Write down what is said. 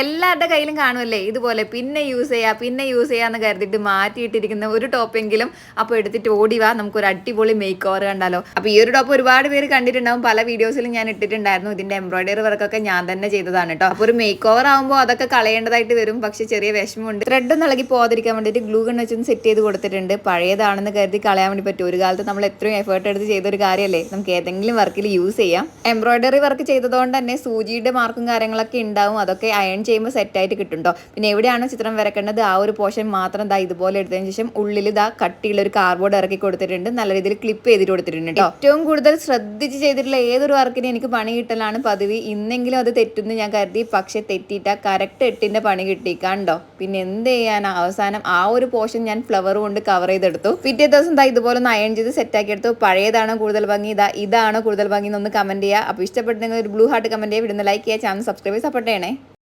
എല്ലാവരുടെ കയ്യിലും കാണുമല്ലേ? ഇതുപോലെ പിന്നെ യൂസ് ചെയ്യാ പിന്നെ യൂസ് ചെയ്യാന്ന് കരുതിയിട്ട് മാറ്റിയിട്ടിരിക്കുന്ന ഒരു ടോപ്പെങ്കിലും അപ്പോൾ എടുത്തിട്ട് ഓടി വാ നമുക്കൊരു അടിപൊളി മേക്ക് ഓവർ കണ്ടാലോ. അപ്പോൾ ഈ ഒരു ടോപ്പ് ഒരുപാട് പേര് കണ്ടിട്ടുണ്ടാവും. പല വീഡിയോസിലും ഞാൻ ഇട്ടിട്ടുണ്ടായിരുന്നു. ഇതിന്റെ എംബ്രോയിഡറി വർക്കൊക്കെ ഞാൻ തന്നെ ചെയ്തതാണ് കേട്ടോ അപ്പോൾ ഒരു മേക്ക് ഓവർ ആകുമ്പോൾ അതൊക്കെ കളയേണ്ടതായിട്ട് വരും. പക്ഷേ ചെറിയ വിഷമമുണ്ട്. ത്രെഡ് ഇളകി പോകാതിരിക്കാൻ വേണ്ടിയിട്ട് ഗ്ലൂ ഗൺ വെച്ചൊന്ന് സെറ്റ് ചെയ്ത് കൊടുത്തിട്ടുണ്ട്. പഴയതാണെന്ന് കരുതി കളയാൻ വേണ്ടി പറ്റും. ഒരു കാലത്ത് നമ്മൾ എത്രയും എഫേർട്ട് എടുത്ത് ചെയ്തൊരു കാര്യമല്ലേ നമുക്ക് ഏതെങ്കിലും വർക്കിൽ യൂസ് ചെയ്യാം. എംബ്രോയിഡറി വർക്ക് ചെയ്തതുകൊണ്ട് തന്നെ സൂചിയുടെ മാർക്കും കാര്യങ്ങളൊക്കെ ഉണ്ടാവും. അതൊക്കെ അയൺ ചെയ്യുമ്പോൾ സെറ്റായിട്ട് കിട്ടുണ്ടോ പിന്നെ എവിടെയാണോ ചിത്രം വരക്കേണ്ടത് ആ ഒരു പോർഷൻ മാത്രം ദാ ഇതുപോലെ എടുത്തതിന് ശേഷം ഉള്ളിൽ ദാ കട്ടിയുള്ള ഒരു കാർഡ്ബോർഡ് ഇറക്കി കൊടുത്തിട്ടുണ്ട്. നല്ല രീതിയിൽ ക്ലിപ്പ് ചെയ്തിട്ട് കൊടുത്തിട്ടുണ്ട് കേട്ടോ ഏറ്റവും കൂടുതൽ ശ്രദ്ധിച്ച് ചെയ്തിട്ടുള്ള ഏതൊരു വർക്കിന് എനിക്ക് പണി കിട്ടലാണ് പതിവ്. ഇന്നെങ്കിലും അത് തെറ്റുന്നു ഞാൻ കരുതി പക്ഷെ തെറ്റിയിട്ട കറക്റ്റ് എട്ടിന്റെ പണി കിട്ടി കണ്ടോ പിന്നെ എന്ത് ചെയ്യാനാ? അവസാനം ആ ഒരു പോർഷൻ ഞാൻ ഫ്ലവർ കൊണ്ട് കവർ ചെയ്തെടുത്തു. പിറ്റേ ദിവസം ദാ ഇതുപോലെ ഒന്ന് അയൺ ചെയ്ത് സെറ്റ് ആക്കി എടുത്തു. പഴയതാണോ കൂടുതൽ ഭംഗി? ഇതാ ഇതാണോ കൂടുതൽ ഭംഗി? എന്നൊന്ന് കമന്റ് ചെയ്യുക അപ്പോൾ ഇഷ്ടപ്പെട്ടെങ്കിൽ ഒരു ബ്ലൂ ഹാർട്ട് കമന്റ് ചെയ്യുക വിടുന്ന ലൈക്ക് ചെയ്യുക ചാനൽ സബ്സ്ക്രൈബ് സപ്പോർട്ട് ചെയ്യണേ.